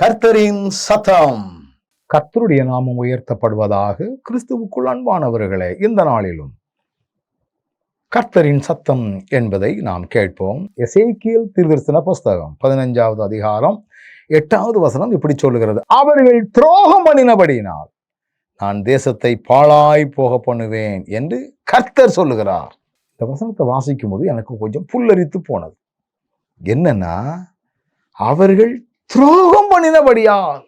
கர்த்தரின் சத்தம். கர்த்தருடைய நாமம் உயர்த்தப்படுவதாக கிறிஸ்துவுக்குள் அன்பானவர்களே இந்த நாளிலும் கர்த்தரின் சத்தம் என்பதை நாம் கேட்போம். எசேக்கியல் திருதர்சன புஸ்தகம் பதினஞ்சாவது அதிகாரம் எட்டாவது வசனம் இப்படி சொல்லுகிறது. அவர்கள் துரோகம் பண்ணினபடியினால் நான் தேசத்தை பாழாய் போக பண்ணுவேன் என்று கர்த்தர் சொல்லுகிறார். இந்த வசனத்தை வாசிக்கும் போது எனக்கு கொஞ்சம் புல்லரித்து போனது. என்னன்னா அவர்கள் துரோகம் பண்ணினபடியால்.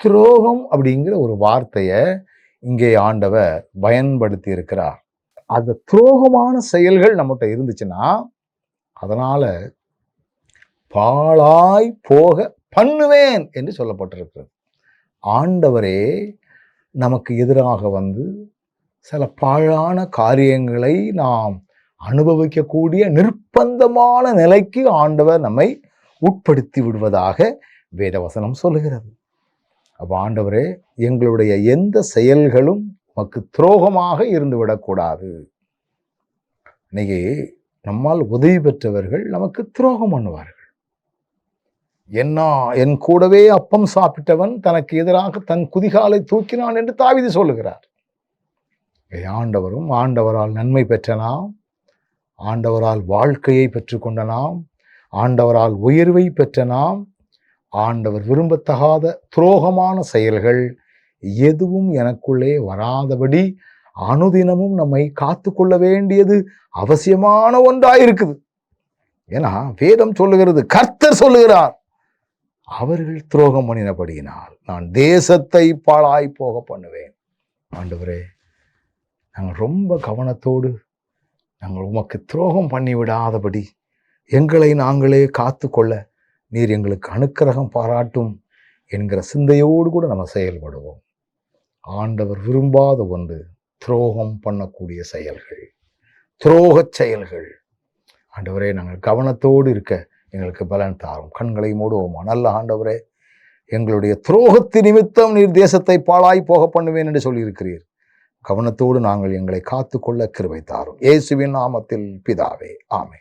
துரோகம் அப்படிங்கிற ஒரு வார்த்தையை இங்கே ஆண்டவர் பயன்படுத்தி இருக்கிறார் அந்த துரோகமான செயல்கள் நம்மகிட்ட இருந்துச்சுன்னா அதனால பாழாய் போக பண்ணுவேன் என்று சொல்லப்பட்டிருக்கிறது. ஆண்டவரே நமக்கு எதிராக வந்து சில பாழான காரியங்களை நாம் அனுபவிக்கக்கூடிய நிர்பந்தமான நிலைக்கு ஆண்டவர் நம்மை உட்படுத்தி விடுவதாக வேதவசனம் சொல்லுகிறது. அப்போ ஆண்டவரே எங்களுடைய எந்த செயல்களும் நமக்கு துரோகமாக இருந்து விடக்கூடாது இன்னைக்கு நம்மால் உதவி பெற்றவர்கள் நமக்கு துரோகம் பண்ணுவார்கள். என்ன என் கூடவே அப்பம் சாப்பிட்டவன் தனக்கு எதிராக தன் குதிகாலை தூக்கினான் என்று தாவிதி சொல்லுகிறார். ஆண்டவரும் ஆண்டவரால் நன்மை பெற்ற நாம் ஆண்டவரால் வாழ்க்கையை பெற்றுக்கொண்ட நாம் ஆண்டவரால் உயர்வை பெற்ற நாம் ஆண்டவர் விரும்பத்தகாத துரோகமான செயல்கள் எதுவும் எனக்குள்ளே வராதபடி அனுதினமும் நம்மை காத்து கொள்ள வேண்டியது அவசியமான ஒன்றாயிருக்குது. ஏன்னா வேதம் சொல்லுகிறது கர்த்தர் சொல்லுகிறார் அவர்கள் துரோகம் பண்ணினபடியினால் நான் தேசத்தை பாழாய் போக பண்ணுவேன். ஆண்டவரே நாங்கள் ரொம்ப கவனத்தோடு நாங்கள் உமக்கு துரோகம் பண்ணி விடாதபடி எங்களை நாங்களே காத்து கொள்ள நீர் எங்களுக்கு அனுக்கிரகம் பாராட்டும் என்கிற சிந்தையோடு கூட நம்ம செயல்படுவோம். ஆண்டவர் விரும்பாத ஒன்று துரோகம் பண்ணக்கூடிய செயல்கள். துரோகச் செயல்கள். ஆண்டவரே நாங்கள் கவனத்தோடு இருக்க எங்களுக்கு பலன் தாரும். கண்களை மூடுவோமா. நல்ல ஆண்டவரே எங்களுடைய துரோகத்து நிமித்தம் நீர் தேசத்தை பாழாய் போக பண்ணுவேன் என்று சொல்லியிருக்கிறீர். கவனத்தோடு நாங்கள் எங்களை காத்துக்கொள்ள கிருபை தாரும். இயேசுவின் நாமத்தில் பிதாவே. ஆமே